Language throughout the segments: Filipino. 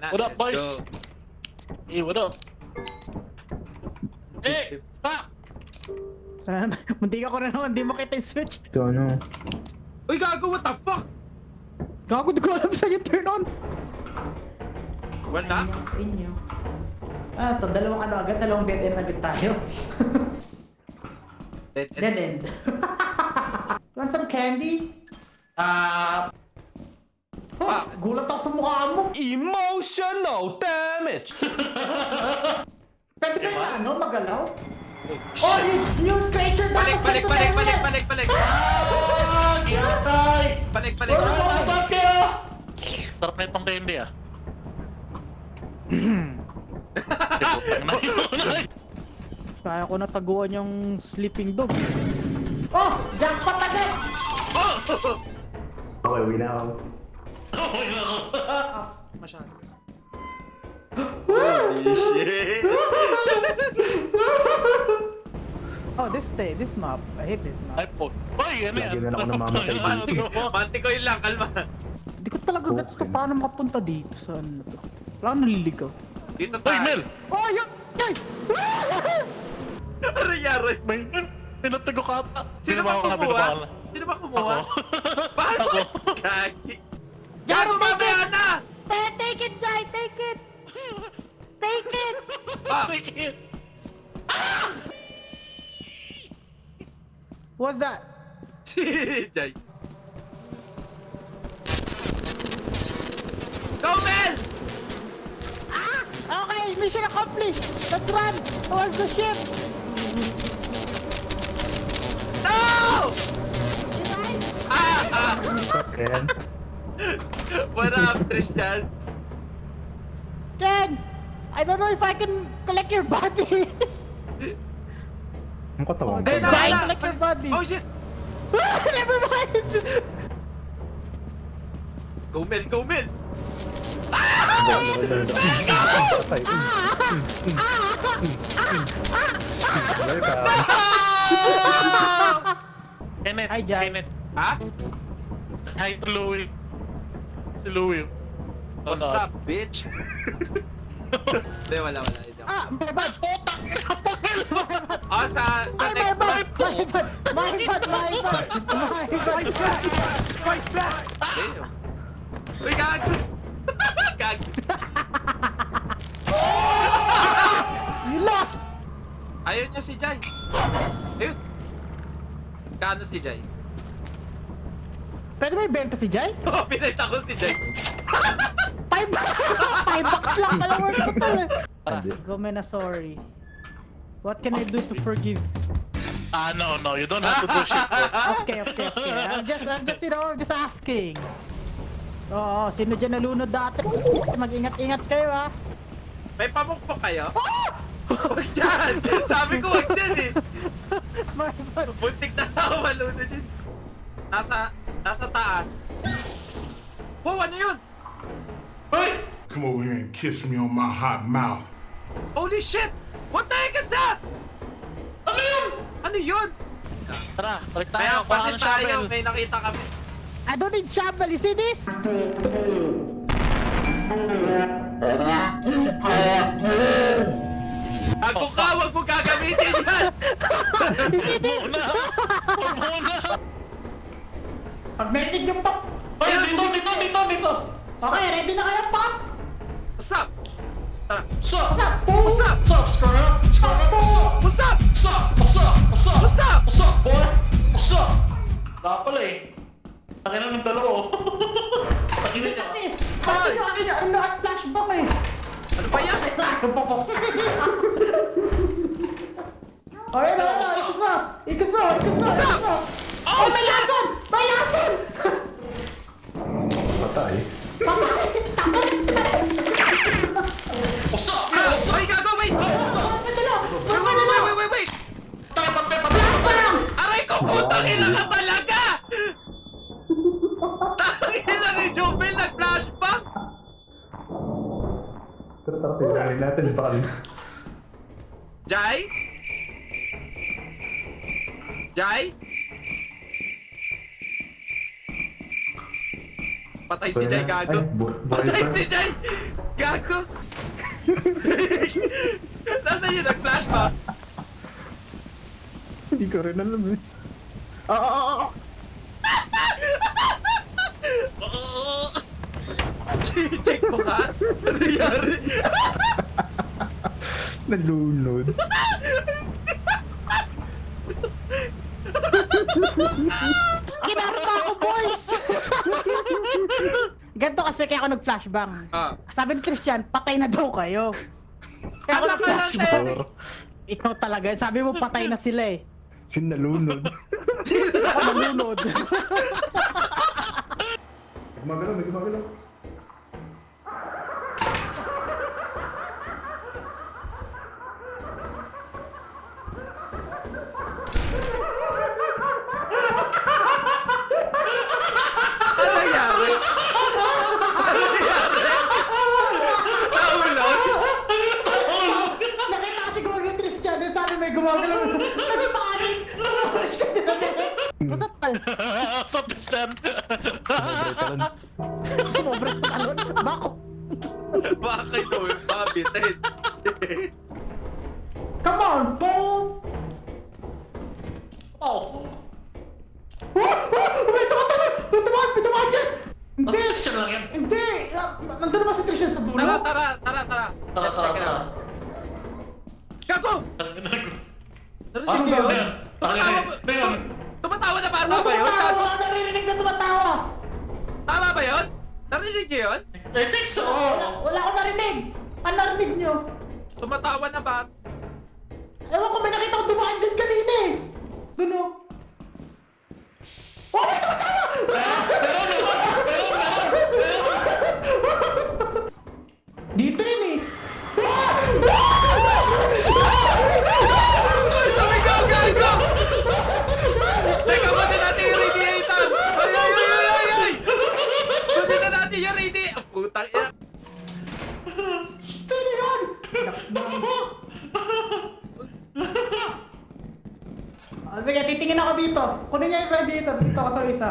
na. What up, Let's boys? go. Hey, what up? Hey, stop! Sana, munti ako na naman, di makita yung switch. Ito ano? Uy, gago, what the fuck? Gago, di ko alam saan yung turn on. Wala? Sa inyo. Ah, to dalawang ano agad, dalawang dead end agad tayo. Dead end. dead end. want some candy? Ah... Ah. Gulat ako sa mukha mo. Emotional damage! Pwede ba yung ano, magalaw? Oh, Oh, new, new creature Balik, dapat balik, sa balik, balik, balik, balik. Ah, ginatay! Balik, balik. What's up, kayo? Sarap na itong candy, ah. Putang na yun. Kaya ko nataguan yung sleeping dog. Oh! Jackpot agad! Oh! Okay, uwi na ako. Okay ako. Masyado. Holy shit! Oh, this day, this map. I hate this map. Ay, po. Ay, ano yan? Lagi na ako namamatay Manti, manti ko yun lang, kalma. Hindi ko talaga gets to paano makapunta dito sa ano to. Wala akong naliligaw. Dito Ay, tayo. Mel! Oh, yun! Ay! Ano nangyari? May pinatago ka ata. Sino ba kumuha? Sino ba kumuha? Paano? Ako. Gagi. Take mamaya it! na! Take, take it, Jai! Take it! Take it! Ah, Sige. What's that? si Jai. Go, Mel! Ah! Okay, mission accomplished! Let's run towards the ship! No! Ah, ah. What up, Tristan? Ken! I don't know if I can collect your body! Ang katawan ko. Hey, na. collect your body! Oh, shit! Never mind! Go, Mel! Go, Mel! Patay. Welcome. Kenneth, Hi, Jai. Kenneth. Ha? Hi Louie. Si Louie. What's Ano? up, bitch? Hindi, wala, wala. Hindi ako. Ah, my bad! Ah, sa, sa Ay, my next bad! My bad! My bad! My bad! My bad! Fight back! Damn. Uy, gag! gag! You lost! Ayun niya si Jai. Ayun. Kano si Jai? Pwede ba ibenta si Jai? Oh, pinita ko si Jai. Five, five bucks lang pala worth ko. Hindi. Gomena, sorry. What can I do to forgive? Ah, no, no. You don't have to do shit. Okay, okay, okay. I'm just, I'm just, you know, I'm just asking. Oo, sino dyan nalunod dati? Mag-ingat-ingat kayo ah. May pamukpok kayo? Huwag dyan! Sabi ko huwag dyan eh! Buntik na ako malunod yun. Nasa, nasa taas. Wow, ano yun? Hey! Come over here and kiss me on my hot mouth. Holy shit! What the heck is that? Ano yun? Ano yun? Tara, balik tayo. Kaya Kuha ka pasin ng tayo, shovel. may nakita kami. I don't need shovel, you see this? Ako ka, wag mo gagamitin yan! Muna! Huwag muna! Pag narinig yung pop. Ay, dito, dito, dito, dito! Okay, ready na kayo pop? What's up? Tara. What's up? What's up? What's up? What's up, Scrub? Scrub, what's up? What's up? What's up? What's up? What's up? What's up? What's up, boy? What's up? Wala pala eh. Akin na ng dalawa. oh. Pakinig ka. Kasi, sabi nyo, akin na, ano at flashbang eh. Ano ba yan? Okay na, ikusa, ikusa, ikusa, What's up? ikusa. Oh, may lason! May lason! Patay. What's up? Ah, What's up? Ay, gago, wait! What's up? Wait, wait, Wait, wait, wait, wait! Patay, patay, patay! Aray ko, putang ina ka talaga! Tangina ni Jubel, nag-flashback! Pero tara, tingnan natin. Baka Jai? Jai? Patay si Jay, gago. Patay pa. si Jay! Gago! Nasaan yun? Nag-flash ba? Hindi ko rin alam eh. Ah, ah, ah, ah. Oo! Check mo ka? Ano nangyari? Nalunod. Kinarpa ako, boys! Ganto kasi kaya ako nag-flashbang. Ah. Sabi ni Christian, patay na daw kayo. Kaya ako ka lang, nag-flashbang. Ted! Ikaw talaga, sabi mo patay na sila eh. Sin nalunod. Ako nalunod. Gumagalaw, may gumagalaw. Ano nangyari? Ano nangyari? Nahulog? Nakita kasi siguro ni Christian, eh, sabi may gumagalaw. Nagpanik! Basta tal. Sa pistan. Sumobra sa talon. Bako. Bakit ito? Bakit? Ted? Come on, boom! Oh. May tumatawag! May tumatawag! May tumatawag dyan! Hindi! Christian lang yan. Hindi! Ah, Nandun naman si Christian sa dulo. Tara, tara, tara, tara. Tara, Let's tara, check it tara. out. Gago! Ano Narinig niyo ba yun? yan? Ba? Ano yan? Ba yun? tumatawa? Naririnig na tumatawa! Tama ba yun? Narinig niyo yun? I think so. Wala, wala akong narinig! Ano narinig nyo? Tumatawa na ba? Ewan ko, may nakita ko dumaan dyan kanina eh! Doon o. Oh, may tumatawa! Dito yun eh! Sabi ko, gago! Teka, buti natin yung radiator! Ay, ay, ay, ay, ay, ay! Buti na natin yung radiator! Putang ina! Dito yun! Ah, sige, titingin ako dito. Kunin niya yung radiator. Dito ako sa isa.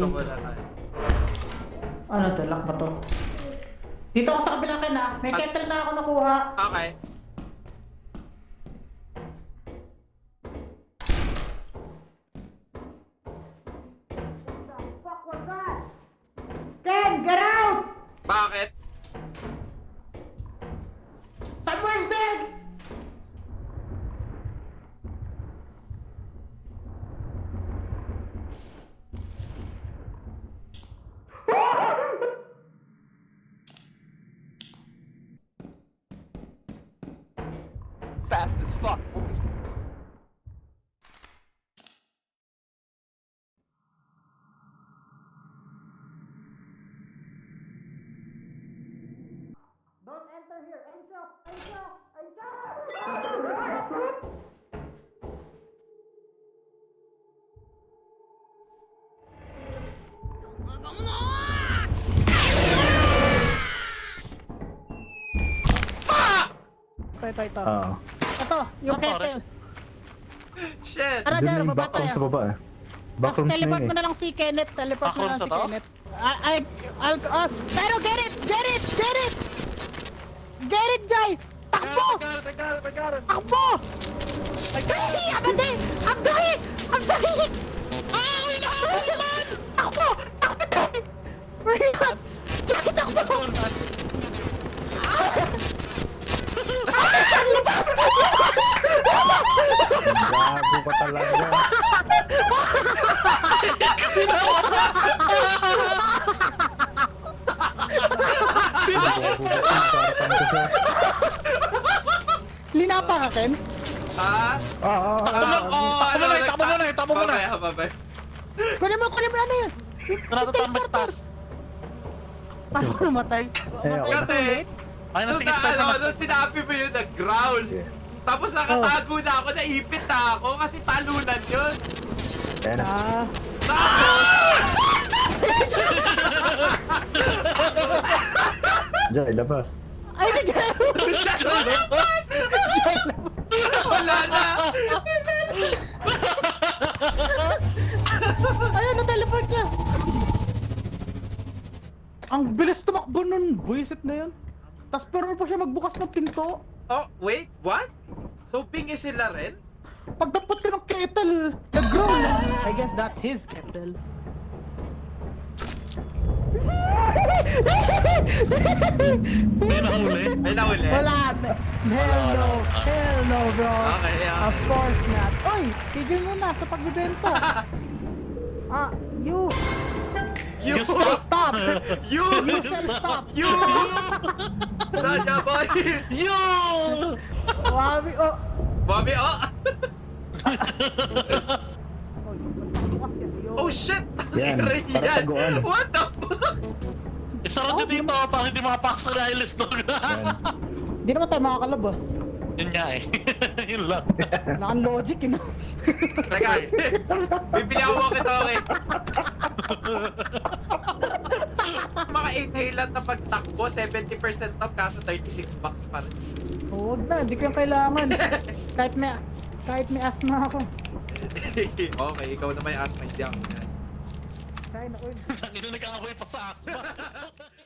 Ito dito. wala tayo. Ano to? Lock ba to? Dito ako sa kabila ka na. May As- kettle na ako nakuha. Okay. Fast as fuck. Don't enter here! Enter! Enter! Enter! Ito, ito, ito. Ah. Ito, yung Ano, pare? kettle. Shit! Tara Doon dyan, yung baba backroom tayo. sa baba eh. Tapos Backrooms na teleport yun mo eh. na lang si Kenneth. Teleport mo na lang si na to? Kenneth. I, I, I'll, uh, pero get it! Get it! Get it! Get it, Jai! Takbo! Takbo! Dali! Agad eh! Ang dali! Ang dali! Ah! Takbo! Takbo dali! Hurry up! Jai, takbo! Ka talaga. Gago ka. Siya. Linapa ka, Ken? Ah? Ah, ah, ah. Ah, oh, Takbo muna eh, takbo muna eh, takbo muna. Babay, babay. Kunin mo, kunin mo ano yun? Natatambas tas. Paano namatay? Matay ka Kasi? Ay, na sige, na, start ano, na. sinabi mo yun, nag-growl. Tapos nakatago na ako, naipit na ako kasi talunan yun. Ayan na. Ah, Tapos, Joy, labas. ay, Joy! wala na. Ayun, na-teleport niya! Ang bilis tumakbo nun, buisit na yun. Tapos pero pa siya magbukas ng pinto. Oh, wait, what? So, pingi sila rin? Pagdampot ka ng kettle, nag-grow na. I guess that's his kettle. May nahuli. May nahuli. Wala! Hell no! Hell no, bro! Okay, ah. Of course not. Oy! Tigil mo na sa pagbibenta. ah, you! You! You stop. Stop! You! You sell stop! You! Saja boy! Yo! Wabi, oh! Bobby, oh! Oh shit! Yan, para yan. taguan. What the fuck? Isarap nyo dito para hindi makapaks na Nihilist dog. Ayan. Di naman tayo makakalabas. Yun nga eh. Yun lang. Nakan-logic, you know? Teka, bibili ako walkie-talkie. Mga inhalant na pagtakbo, 70% off kaso 36 bucks pa rin. Huwag na, hindi ko yung kailangan. kahit may, kahit may asthma ako. okay, ikaw na may asthma, hindi ako yan. Kaya na, uy. Tangina nag-aaway pa sa asma.